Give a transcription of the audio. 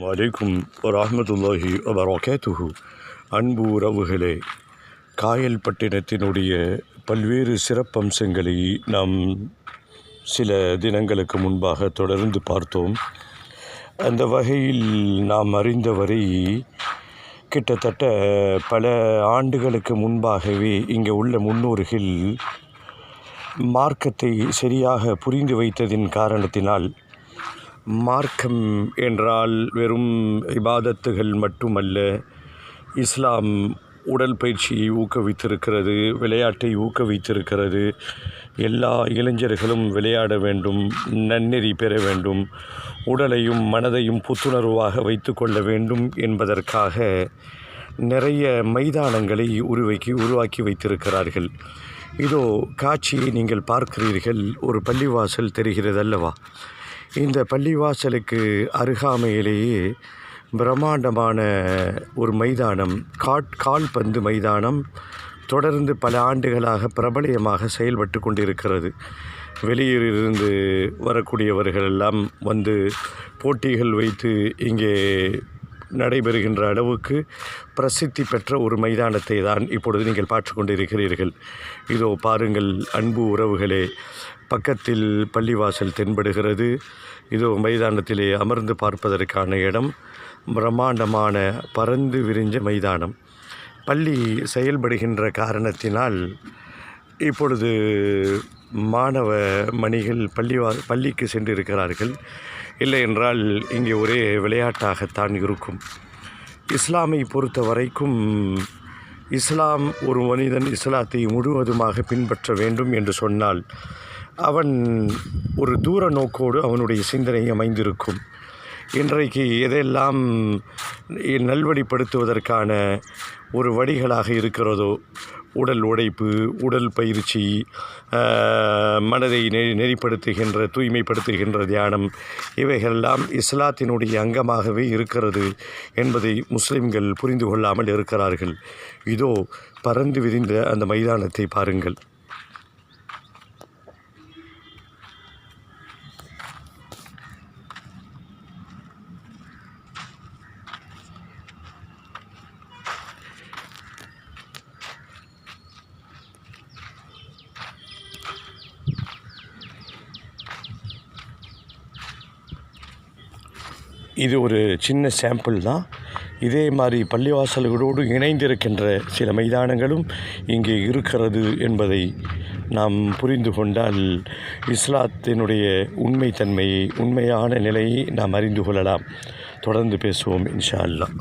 வலைக்கும் வரமத்துல்லாஹி வபரகாத்துஹு அன்பு உறவுகளே காயல்பட்டினத்தினுடைய பல்வேறு சிறப்பம்சங்களை நாம் சில தினங்களுக்கு முன்பாக தொடர்ந்து பார்த்தோம் அந்த வகையில் நாம் அறிந்தவரை கிட்டத்தட்ட பல ஆண்டுகளுக்கு முன்பாகவே இங்கே உள்ள முன்னோர்கள் மார்க்கத்தை சரியாக புரிந்து வைத்ததின் காரணத்தினால் மார்க்கம் என்றால் வெறும் இபாதத்துகள் மட்டுமல்ல இஸ்லாம் உடல் பயிற்சியை ஊக்குவித்திருக்கிறது விளையாட்டை ஊக்குவித்திருக்கிறது. எல்லா இளைஞர்களும் விளையாட வேண்டும் நன்னெறி பெற வேண்டும் உடலையும் மனதையும் புத்துணர்வாக வைத்து கொள்ள வேண்டும் என்பதற்காக நிறைய மைதானங்களை உருவாக்கி உருவாக்கி வைத்திருக்கிறார்கள். இதோ காட்சியை நீங்கள் பார்க்கிறீர்கள் ஒரு பள்ளிவாசல் தெரிகிறது அல்லவா இந்த பள்ளிவாசலுக்கு அருகாமையிலேயே பிரம்மாண்டமான ஒரு மைதானம் காட் கால்பந்து மைதானம் தொடர்ந்து பல ஆண்டுகளாக பிரபலயமாக செயல்பட்டு கொண்டிருக்கிறது. வெளியூரிலிருந்து வரக்கூடியவர்கள் எல்லாம் வந்து போட்டிகள் வைத்து இங்கே நடைபெறுகின்ற அளவுக்கு பிரசித்தி பெற்ற ஒரு மைதானத்தை தான் இப்பொழுது நீங்கள் பார்த்து கொண்டிருக்கிறீர்கள். இதோ பாருங்கள் அன்பு உறவுகளே பக்கத்தில் பள்ளிவாசல் தென்படுகிறது. இதோ மைதானத்திலே அமர்ந்து பார்ப்பதற்கான இடம் பிரம்மாண்டமான பறந்து விரிஞ்ச மைதானம். பள்ளி செயல்படுகின்ற காரணத்தினால் இப்பொழுது மாணவ மணிகள் பள்ளிவா பள்ளிக்கு சென்றிருக்கிறார்கள். இல்லை என்றால் இங்கே ஒரே விளையாட்டாகத்தான் இருக்கும். இஸ்லாமை பொறுத்த வரைக்கும் இஸ்லாம் ஒரு மனிதன் இஸ்லாத்தை முழுவதுமாக பின்பற்ற வேண்டும் என்று சொன்னால் அவன் ஒரு தூர நோக்கோடு அவனுடைய சிந்தனை அமைந்திருக்கும். இன்றைக்கு எதெல்லாம் நல்வழிப்படுத்துவதற்கான ஒரு வழிகளாக இருக்கிறதோ உடல் உழைப்பு உடல் பயிற்சி மனதை நெ நெறிப்படுத்துகின்ற தூய்மைப்படுத்துகின்ற தியானம் இவைகளெல்லாம் இஸ்லாத்தினுடைய அங்கமாகவே இருக்கிறது என்பதை முஸ்லிம்கள் புரிந்து கொள்ளாமல் இருக்கிறார்கள். இதோ பறந்து விரிந்த அந்த மைதானத்தை பாருங்கள். இது ஒரு சின்ன சாம்பிள் தான். இதே மாதிரி பள்ளிவாசல்களோடு இணைந்திருக்கின்ற சில மைதானங்களும் இங்கே இருக்கிறது என்பதை நாம் புரிந்து கொண்டால் இஸ்லாத்தினுடைய உண்மைத்தன்மையை உண்மையான நிலையை நாம் அறிந்து கொள்ளலாம். தொடர்ந்து பேசுவோம் இன்ஷா அல்லாஹ்.